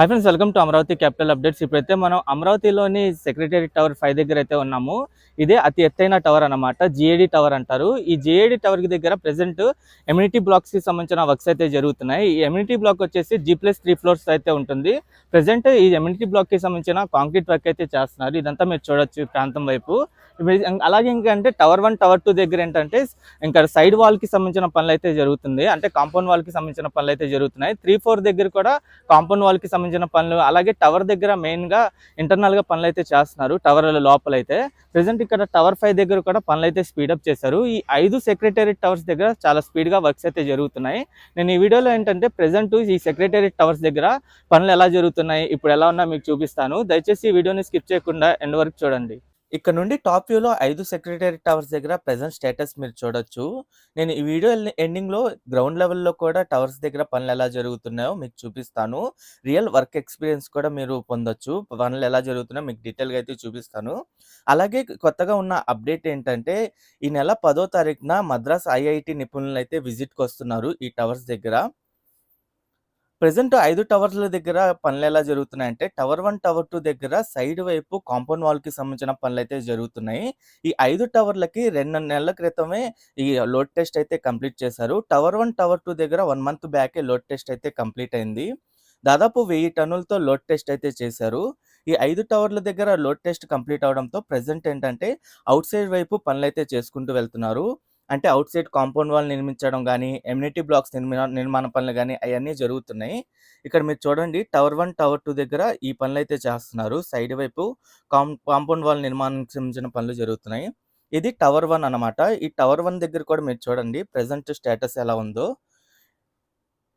Hi friends welcome to Amaravati capital updates ఇప్పుడైతే మనం అమరావతిలోని సెక్రటరీ టవర్ ఫైవ్ దగ్గర అయితే ఉన్నాము. ఇదే అతి ఎత్తైన టవర్ అన్నమాట జిఏడి టవర్ అంటారు. ఈ జిఏడి టవర్ దగ్గర ప్రెసెంట్ ఎమ్యూనిటీ బ్లాక్స్కి సంబంధించిన వర్క్స్ అయితే జరుగుతున్నాయి. ఈ ఎమ్యూనిటీ బ్లాక్ వచ్చేసి జీ ప్లస్ త్రీ ఫ్లోర్స్ అయితే ఉంటుంది. ప్రెసెంట్ ఈ ఎమ్యూనిటీ బ్లాక్కి సంబంధించిన కాంక్రీట్ వర్క్ అయితే చేస్తున్నారు. ఇదంతా మీరు చూడొచ్చు ప్రాంతం వైపు. అలాగే ఇంకా అంటే టవర్ వన్ టవర్ టూ దగ్గర ఏంటంటే ఇంకా సైడ్ వాల్కి సంబంధించిన పనులు అయితే జరుగుతుంది. అంటే కాంపౌండ్ వాల్కి సంబంధించిన పనులు అయితే జరుగుతున్నాయి. త్రీ ఫోర్ దగ్గర కూడా కాంపౌండ్ వాల్కి కి సంబంధించిన పనులు అలాగే టవర్ దగ్గర మెయిన్గా ఇంటర్నల్గా పనులు అయితే చేస్తున్నారు టవర్ లోపల అయితే ప్రెసెంట్ ఇక్కడ టవర్ ఫైవ్ దగ్గర కూడా పనులు అయితే స్పీడప్ చేశారు. ఈ ఐదు సెక్రటేరియట్ టవర్స్ దగ్గర చాలా స్పీడ్గా వర్క్స్ అయితే జరుగుతున్నాయి. నేను ఈ వీడియోలో ఏంటంటే ప్రెసెంట్ ఈ సెక్రటేరియట్ టవర్స్ దగ్గర పనులు ఎలా జరుగుతున్నాయి ఇప్పుడు ఎలా ఉన్నా మీకు చూపిస్తాను. దయచేసి ఈ వీడియోని స్కిప్ చేయకుండా ఎండ్ వరకు చూడండి. ఇక్కడ నుండి టాప్ వ్యూలో ఐదు సెక్రటరీ టవర్స్ దగ్గర ప్రెసెంట్ స్టేటస్ మీరు చూడొచ్చు. నేను ఈ వీడియో ఎండింగ్లో గ్రౌండ్ లెవెల్లో కూడా టవర్స్ దగ్గర పనులు ఎలా జరుగుతున్నాయో మీకు చూపిస్తాను. రియల్ వర్క్ ఎక్స్పీరియన్స్ కూడా మీరు పొందొచ్చు. పనులు ఎలా జరుగుతున్నాయో మీకు డీటెయిల్గా అయితే చూపిస్తాను. అలాగే కొత్తగా ఉన్న అప్డేట్ ఏంటంటే ఈ నెల పదో తారీఖున మద్రాస్ ఐఐటి నిపుణులు అయితే విజిట్కి వస్తున్నారు ఈ టవర్స్ దగ్గర. ప్రజెంట్ ఐదు టవర్ల దగ్గర పనులు ఎలా జరుగుతున్నాయంటే టవర్ వన్ టవర్ టూ దగ్గర సైడ్ వైపు కాంపౌండ్ వాల్కి సంబంధించిన పనులు అయితే జరుగుతున్నాయి. ఈ ఐదు టవర్లకి రెండు నెలల క్రితమే ఈ లోడ్ టెస్ట్ అయితే కంప్లీట్ చేశారు. టవర్ వన్ టవర్ టూ దగ్గర వన్ మంత్ బ్యాకే లోడ్ టెస్ట్ అయితే కంప్లీట్ అయింది. దాదాపు వెయ్యి టన్నులతో లోడ్ టెస్ట్ అయితే చేశారు. ఈ ఐదు టవర్ల దగ్గర లోడ్ టెస్ట్ కంప్లీట్ అవడంతో ప్రెసెంట్ ఏంటంటే అవుట్ సైడ్ వైపు పనులు అయితే చేసుకుంటూ వెళ్తున్నారు. అంటే అవుట్ సైడ్ కాంపౌండ్ వాల్ నిర్మించడం కానీ ఎమ్యూనిటీ బ్లాక్స్ నిర్మాణ నిర్మాణ పనులు కానీ అవన్నీ జరుగుతున్నాయి. ఇక్కడ మీరు చూడండి టవర్ వన్ టవర్ టూ దగ్గర ఈ పనులు అయితే చేస్తున్నారు. సైడ్ వైపు కాం కాంపౌండ్ వాల్ నిర్మాణానికి సంబంధించిన పనులు జరుగుతున్నాయి. ఇది టవర్ వన్ అన్నమాట. ఈ టవర్ వన్ దగ్గర కూడా మీరు చూడండి ప్రెసెంట్ స్టేటస్ ఎలా ఉందో.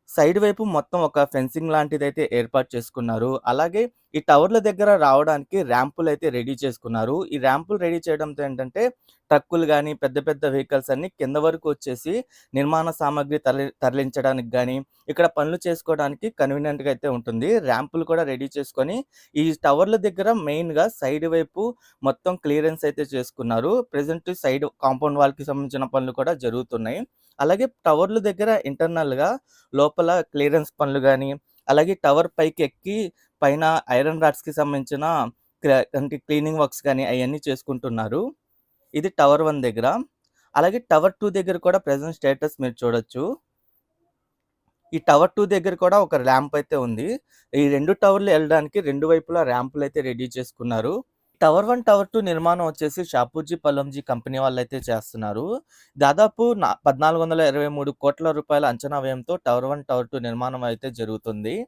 సైడ్ వైపు మొత్తం ఒక ఫెన్సింగ్ లాంటిది అయితే ఏర్పాటు చేసుకున్నారు. అలాగే ఈ టవర్ల దగ్గర రావడానికి ర్యాంపులు అయితే రెడీ చేసుకున్నారు. ఈ ర్యాంపులు రెడీ చేయడంతో ఏంటంటే ట్రక్కులు కానీ పెద్ద పెద్ద వెహికల్స్ అన్ని కింద వరకు వచ్చేసి నిర్మాణ సామాగ్రి తరలి తరలించడానికి కానీ ఇక్కడ పనులు చేసుకోవడానికి కన్వీనియంట్గా అయితే ఉంటుంది. ర్యాంపులు కూడా రెడీ చేసుకొని ఈ టవర్ల దగ్గర మెయిన్గా సైడ్ వైపు మొత్తం క్లియరెన్స్ అయితే చేసుకున్నారు. ప్రజెంట్ సైడ్ కాంపౌండ్ వాల్కి సంబంధించిన పనులు కూడా జరుగుతున్నాయి. అలాగే టవర్ల దగ్గర ఇంటర్నల్గా లోపల క్లియరెన్స్ పనులు కానీ అలాగే టవర్ పైకి ఎక్కి పైన ఐరన్ రాడ్స్కి సంబంధించిన అంటే క్లీనింగ్ వర్క్స్ కానీ అవన్నీ చేసుకుంటున్నారు. ఇది టవర్ వన్ దగ్గర. అలాగే టవర్ టూ దగ్గర కూడా ప్రెసెంట్ స్టేటస్ మీరు చూడొచ్చు. ఈ టవర్ టూ దగ్గర కూడా ఒక ర్యాంప్ అయితే ఉంది. ఈ రెండు టవర్లు వెళ్ళడానికి రెండు వైపులా ర్యాంపులు అయితే రెడీ చేసుకున్నారు. టవర్ వన్ టవర్ టూ నిర్మాణం వచ్చేసి షాపూజీ పల్లంజీ కంపెనీ వాళ్ళు అయితే చేస్తున్నారు. దాదాపు నా- పద్నాలుగు వందల ఇరవై మూడు కోట్ల రూపాయల అంచనా వ్యయంతో టవర్ వన్ టవర్ టూ నిర్మాణం అయితే జరుగుతుంది.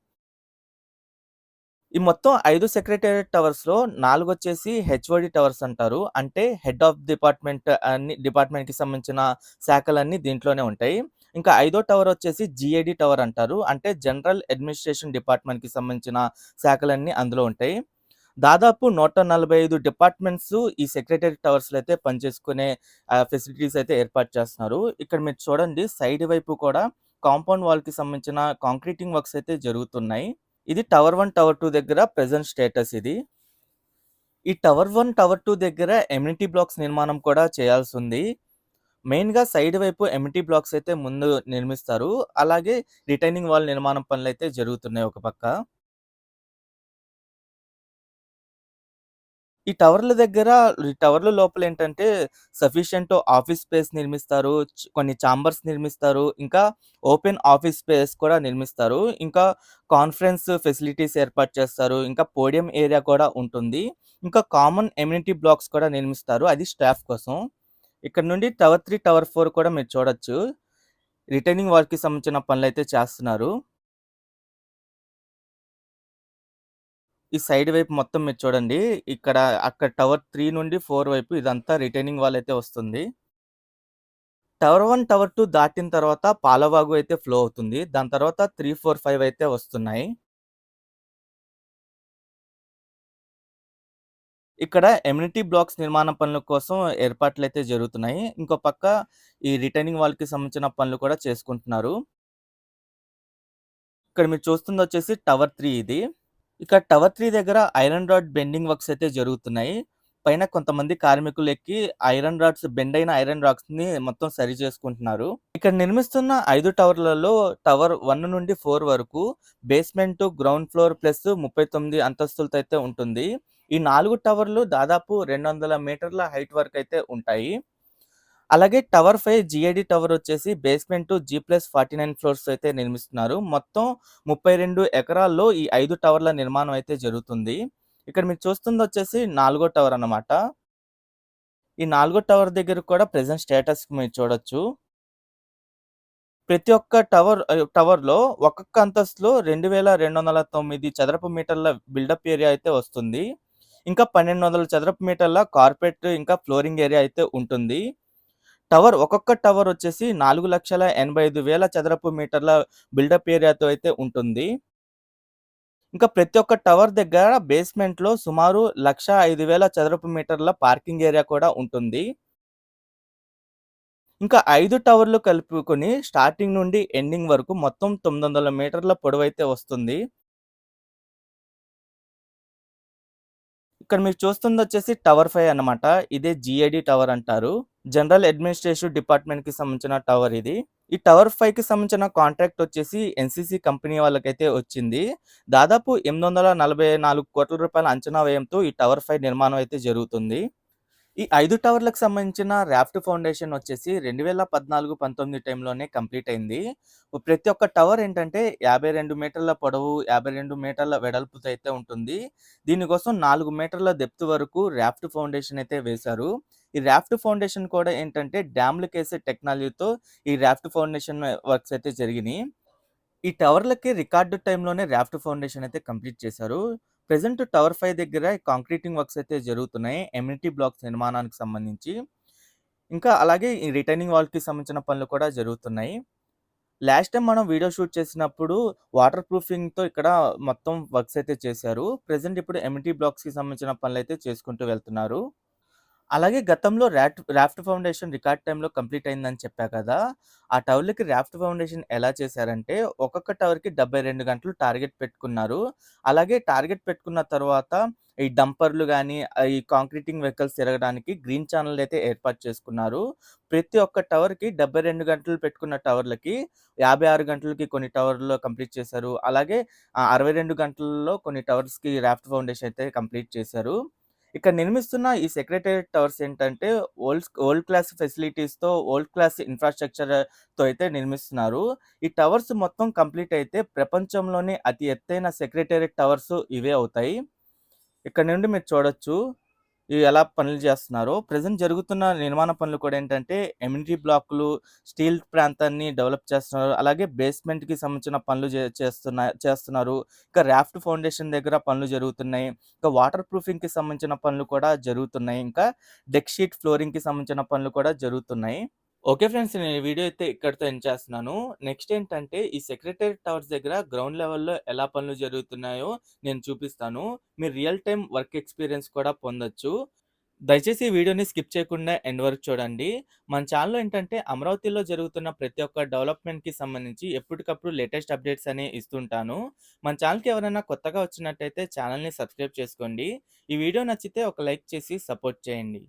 ఈ మొత్తం ఐదు సెక్రటేరియట్ టవర్స్లో నాలుగు వచ్చేసి హెచ్ఓడి టవర్స్ అంటారు. అంటే హెడ్ ఆఫ్ డిపార్ట్మెంట్ అన్ని డిపార్ట్మెంట్కి సంబంధించిన శాఖలన్నీ దీంట్లోనే ఉంటాయి. ఇంకా ఐదో టవర్ వచ్చేసి జిఏడి టవర్ అంటారు. అంటే జనరల్ అడ్మినిస్ట్రేషన్ డిపార్ట్మెంట్కి సంబంధించిన శాఖలన్నీ అందులో ఉంటాయి. దాదాపు నూట నలభై ఐదు డిపార్ట్మెంట్స్ ఈ సెక్రటరీ టవర్స్లో అయితే పనిచేసుకునే ఫెసిలిటీస్ అయితే ఏర్పాటు చేస్తున్నారు. ఇక్కడ మీరు చూడండి సైడ్ వైపు కూడా కాంపౌండ్ వాల్కి సంబంధించిన కాంక్రీటింగ్ వర్క్స్ అయితే జరుగుతున్నాయి. ఇది టవర్ వన్ టవర్ టూ దగ్గర ప్రెసెంట్ స్టేటస్ ఇది. ఈ టవర్ వన్ టవర్ టూ దగ్గర ఎమ్యూనిటీ బ్లాక్స్ నిర్మాణం కూడా చేయాల్సి ఉంది. మెయిన్గా సైడ్ వైపు ఎమ్యూనిటీ బ్లాక్స్ అయితే ముందు నిర్మిస్తారు. అలాగే రిటైనింగ్ వాల్ నిర్మాణం పనులు అయితే జరుగుతున్నాయి ఒక పక్క. ఈ టవర్ల దగ్గర ఈ టవర్ల లోపల ఏంటంటే సఫిషియంట్ ఆఫీస్ స్పేస్ నిర్మిస్తారు కొన్ని చాంబర్స్ నిర్మిస్తారు ఇంకా ఓపెన్ ఆఫీస్ స్పేస్ కూడా నిర్మిస్తారు ఇంకా కాన్ఫరెన్స్ ఫెసిలిటీస్ ఏర్పాటు చేస్తారు ఇంకా పోడియం ఏరియా కూడా ఉంటుంది ఇంకా కామన్ ఎమ్యూనిటీ బ్లాక్స్ కూడా నిర్మిస్తారు అది స్టాఫ్ కోసం. ఇక్కడ నుండి టవర్ త్రీ టవర్ ఫోర్ కూడా మీరు చూడొచ్చు. రిటైనింగ్ వర్క్కి సంబంధించిన పనులు అయితే చేస్తున్నారు. ఈ సైడ్ వైపు మొత్తం మీరు చూడండి. ఇక్కడ అక్కడ టవర్ త్రీ నుండి ఫోర్ వైపు ఇదంతా రిటైనింగ్ వాల్ అయితే వస్తుంది. టవర్ వన్ టవర్ టూ దాటిన తర్వాత పాలవాగు అయితే ఫ్లో అవుతుంది. దాని తర్వాత 3, 4, 5 అయితే వస్తున్నాయి. ఇక్కడ ఎమ్యూనిటీ బ్లాక్స్ నిర్మాణ పనుల కోసం ఏర్పాట్లు అయితే జరుగుతున్నాయి. ఇంకో పక్క ఈ రిటైనింగ్ వాల్‌కి సంబంధించిన పనులు కూడా చేసుకుంటున్నారు. ఇక్కడ మీరు చూస్తుందొచ్చేసి టవర్ త్రీ ఇది. ఇక్కడ టవర్ త్రీ దగ్గర ఐరన్ రాడ్ బెండింగ్ వర్క్స్ అయితే జరుగుతున్నాయి. పైన కొంతమంది కార్మికులు ఎక్కి ఐరన్ రాడ్స్ బెండ్ అయిన ఐరన్ రాడ్స్‌ని మొత్తం సరి చేసుకుంటున్నారు. ఇక్కడ నిర్మిస్తున్న ఐదు టవర్లలో టవర్ వన్ నుండి ఫోర్ వరకు బేస్‌మెంట్, గ్రౌండ్ ఫ్లోర్ ప్లస్ 39 అంతస్తులతో అయితే ఉంటుంది. ఈ నాలుగు టవర్లు దాదాపు 200 మీటర్ల హైట్ వరకు అయితే ఉంటాయి. అలాగే టవర్ ఫైవ్ జిఐడి టవర్ వచ్చేసి బేస్‌మెంట్ జీ+49 ఫ్లోర్స్ అయితే నిర్మిస్తున్నారు. మొత్తం 32 ఎకరాల్లో ఈ ఐదు టవర్ల నిర్మాణం అయితే జరుగుతుంది. ఇక్కడ మీరు చూస్తుంది వచ్చేసి నాలుగో టవర్ అన్నమాట. ఈ నాలుగో టవర్ దగ్గర కూడా ప్రజెంట్ స్టేటస్ మీరు చూడొచ్చు. ప్రతి ఒక్క టవర్ టవర్‌లో ఒక్కొక్క అంతస్తులో 2209 చదరపు మీటర్ల బిల్డప్ ఏరియా అయితే వస్తుంది. ఇంకా 1200 చదరపు మీటర్ల కార్పెట్ ఇంకా ఫ్లోరింగ్ ఏరియా అయితే ఉంటుంది. టవర్ ఒక్కొక్క టవర్ వచ్చేసి 4,85,000 చదరపు మీటర్ల బిల్డప్ ఏరియాతో అయితే ఉంటుంది. ఇంకా ప్రతి ఒక్క టవర్ దగ్గర బేస్‌మెంట్‌లో సుమారు లక్ష ఐదు వేల చదరపు మీటర్ల పార్కింగ్ ఏరియా కూడా ఉంటుంది. ఇంకా ఐదు టవర్లు కలుపుకొని స్టార్టింగ్ నుండి ఎండింగ్ వరకు మొత్తం 900 మీటర్ల పొడవైతే వస్తుంది. ఇక్కడ మీరు చూస్తుందొచ్చేసి టవర్ 5 అన్నమాట. ఇదే జిఐడి టవర్ అంటారు. జనరల్ అడ్మినిస్ట్రేటివ్ డిపార్ట్మెంట్‌కి సంబంధించిన టవర్ ఇది. ఈ టవర్ 5కి సంబంధించిన కాంట్రాక్ట్ వచ్చేసి ఎన్‌సీసీ కంపెనీ వాళ్ళకైతే వచ్చింది. దాదాపు 844 కోట్ల రూపాయల అంచనా వ్యయంతో ఈ టవర్ ఫైవ్ నిర్మాణం అయితే జరుగుతుంది. ఈ ఐదు టవర్లకు సంబంధించిన రాఫ్ట్ ఫౌండేషన్ వచ్చేసి 2014, 19 టైంలోనే కంప్లీట్ అయింది. ప్రతి ఒక్క టవర్ ఏంటంటే 52 మీటర్ల పొడవు, 52 మీటర్ల వెడల్పుతో అయితే ఉంటుంది. దీనికోసం నాలుగు మీటర్ల డెప్త్ వరకు రాఫ్ట్ ఫౌండేషన్ అయితే వేశారు. ఈ రాఫ్ట్ ఫౌండేషన్ కూడా ఏంటంటే డ్యామ్‌లకేసే టెక్నాలజీతో ఈ రాఫ్ట్ ఫౌండేషన్ వర్క్స్ అయితే జరిగినాయి ఈ టవర్లకి రికార్డు టైంలోనే రాఫ్ట్ ఫౌండేషన్ అయితే కంప్లీట్ చేశారు. ప్రజెంట్ టవర్ ఫైవ్ దగ్గర కాంక్రీటింగ్ వర్క్స్ అయితే జరుగుతున్నాయి. ఎమ్యూనిటీ బ్లాక్స్ నిర్మాణానికి సంబంధించి. ఇంకా అలాగే ఈ రిటైనింగ్ వాల్‌కి సంబంధించిన పనులు కూడా జరుగుతున్నాయి. లాస్ట్ టైం మనం వీడియో షూట్ చేసినప్పుడు వాటర్ ప్రూఫింగ్‌తో ఇక్కడ మొత్తం వర్క్స్ అయితే చేశారు. ప్రజెంట్ ఇప్పుడు ఎమ్యూనిటీ బ్లాక్స్‌కి సంబంధించిన పనులు అయితే చేసుకుంటూ వెళ్తున్నారు. అలాగే గతంలో ర్యాట్ రాఫ్ట్ ఫౌండేషన్ రికార్డ్ టైంలో కంప్లీట్ అయిందని చెప్పా కదా! ఆ టవర్‌లకి రాఫ్ట్ ఫౌండేషన్ ఎలా చేశారంటే ఒక్కొక్క టవర్‌కి 72 గంటలు టార్గెట్ పెట్టుకున్నారు. అలాగే టార్గెట్ పెట్టుకున్న తర్వాత ఈ డంపర్‌లు కానీ ఈ కాంక్రీటింగ్ వెహికల్స్ తిరగడానికి గ్రీన్ ఛానల్ అయితే ఏర్పాటు చేసుకున్నారు. ప్రతి ఒక్క టవర్‌కి 72 గంటలు పెట్టుకున్న టవర్లకి 56 గంటలకి కొన్ని టవర్‌లో కంప్లీట్ చేశారు. అలాగే అరవై రెండు గంటల్లో కొన్ని టవర్స్‌కి రాఫ్ట్ ఫౌండేషన్ అయితే కంప్లీట్ చేశారు. ఇక్కడ నిర్మిస్తున్న ఈ సెక్రటేరియట్ టవర్స్ ఏంటంటే ఓల్డ్స్ ఓల్డ్ క్లాస్ ఫెసిలిటీస్‌తో, ఓల్డ్ క్లాస్ ఇన్‌ఫ్రాస్ట్రక్చర్‌తో అయితే నిర్మిస్తున్నారు. ఈ టవర్స్ మొత్తం కంప్లీట్ అయితే ప్రపంచంలోనే అతి ఎత్తైన సెక్రటేరియట్ టవర్స్ ఇవే అవుతాయి. ఇక్కడ నుండి మీరు చూడొచ్చు. ఇవి ఎలా పనులు చేస్తున్నారో. ప్రజెంట్ జరుగుతున్న నిర్మాణ పనులు కూడా ఏంటంటే ఎమ్యూనిటీ బ్లాక్లు స్టీల్ ప్రాంతాన్ని డెవలప్ చేస్తున్నారు. అలాగే బేస్‌మెంట్‌కి సంబంధించిన పనులు జే చేస్తున్న చేస్తున్నారు. ఇంకా రాఫ్ట్ ఫౌండేషన్ దగ్గర పనులు జరుగుతున్నాయి. ఇంకా వాటర్ ప్రూఫింగ్‌కి సంబంధించిన పనులు కూడా జరుగుతున్నాయి. ఇంకా డెక్ షీట్ ఫ్లోరింగ్‌కి సంబంధించిన పనులు కూడా జరుగుతున్నాయి. Okay friends. నేను ఈ వీడియో అయితే ఇక్కడితో ఎండ్ చేస్తున్నాను. నెక్స్ట్ ఏంటంటే ఈ సెక్రటరీ టవర్స్ దగ్గర గ్రౌండ్ లెవెల్‌లో ఎలా పనులు జరుగుతున్నాయో నేను చూపిస్తాను. మీరు రియల్ టైం వర్క్ ఎక్స్‌పీరియన్స్ కూడా పొందొచ్చు. దయచేసి ఈ వీడియోని స్కిప్ చేయకుండా ఎండ్ వరకు చూడండి. మన ఛానల్లో ఏంటంటే అమరావతిలో జరుగుతున్న ప్రతి ఒక్క డెవలప్‌మెంట్‌కి సంబంధించి ఎప్పటికప్పుడు లేటెస్ట్ అప్డేట్స్ అనేవి ఇస్తుంటాను. మన ఛానల్కి ఎవరైనా కొత్తగా వచ్చినట్టయితే ఛానల్ని సబ్స్క్రైబ్ చేసుకోండి. ఈ వీడియో నచ్చితే ఒక లైక్ చేసి సపోర్ట్ చేయండి.